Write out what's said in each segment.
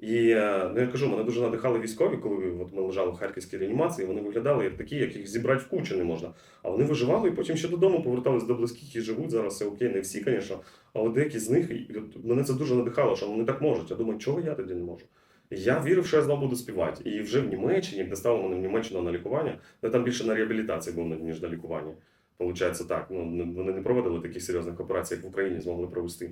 І е, ну, я кажу, мене дуже надихали військові, коли от ми лежали в харківській реанімації, вони виглядали як такі, яких зібрати в кучу не можна. А вони виживали і потім ще додому повертались до близьких і живуть. Зараз все окей, не всі, звісно, але деякі з них і от мене це дуже надихало, що вони так можуть. Я думаю, чого я тоді не можу? Я вірив, що я знову буду співати. І вже в Німеччині, як доставили мене в Німеччину на лікування, я там більше на реабілітації був ніж на лікуванні. Получається так. Ну вони не проводили таких серйозних операцій, як в Україні змогли провести.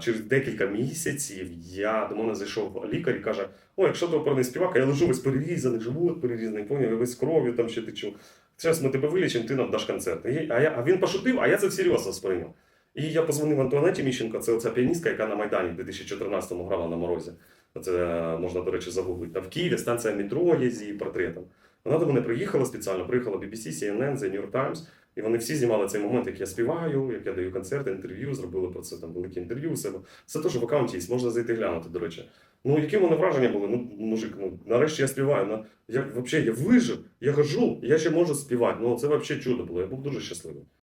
Через декілька місяців я до мене зайшов лікар і каже: О, якщо ти оперний співак, я лежу весь перерізаний, живот перерізаний, поняв, весь кров'ю там ще течу. Зараз ми тебе вилічимо, ти нам даш концерт. І, а, я, а він пошутив, а я це всерйоз сприйняв. І я позвонив Антуанеті Міщенко, це оця піаністка, яка на Майдані в 2014-му грала на морозі. Це можна, до речі, загуглити. Там в Києві станція метро є з її портретом. Вона до мене приїхала спеціально, приїхала BBC, CNN, The New York Times, і вони всі знімали цей момент, як я співаю, як я даю концерти, інтерв'ю, зробили про це там велике інтерв'ю у себе. Це теж в аккаунті є, можна зайти глянути, до речі. Ну, які в враження були? Ну, мужик, ну нарешті я співаю. Ну, я, взагалі, я вижив, я хожу, я ще можу співати. Ну, це взагалі чудо було. Я був дуже щасливий.